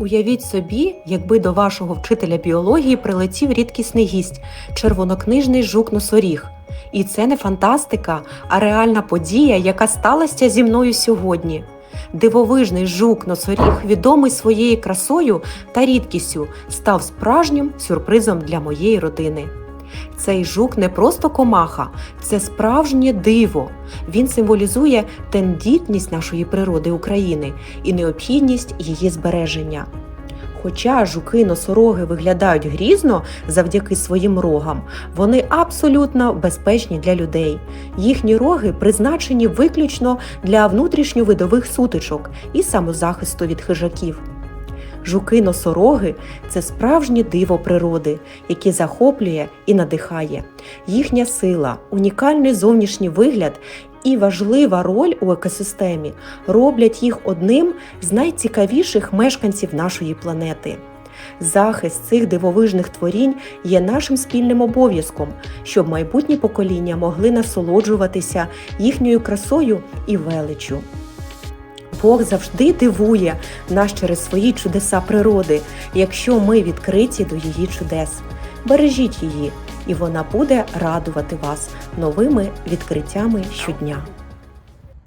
Уявіть собі, якби до вашого вчителя біології прилетів рідкісний гість червонокнижний жук-носоріг. І це не фантастика, а реальна подія, яка сталася зі мною сьогодні. Дивовижний жук-носоріг, відомий своєю красою та рідкістю, став справжнім сюрпризом для моєї родини. Цей жук не просто комаха, це справжнє диво. Він символізує тендітність нашої природи України і необхідність її збереження. Хоча жуки-носороги виглядають грізно завдяки своїм рогам, вони абсолютно безпечні для людей. Їхні роги призначені виключно для внутрішньовидових сутичок і самозахисту від хижаків. Жуки-носороги це справжнє диво природи, яке захоплює і надихає. Їхня сила, унікальний зовнішній вигляд і важлива роль у екосистемі роблять їх одним з найцікавіших мешканців нашої планети. Захист цих дивовижних творінь є нашим спільним обов'язком, щоб майбутні покоління могли насолоджуватися їхньою красою і величчю. Бог завжди дивує нас через свої чудеса природи, якщо ми відкриті до її чудес. Бережіть її, і вона буде радувати вас новими відкриттями щодня.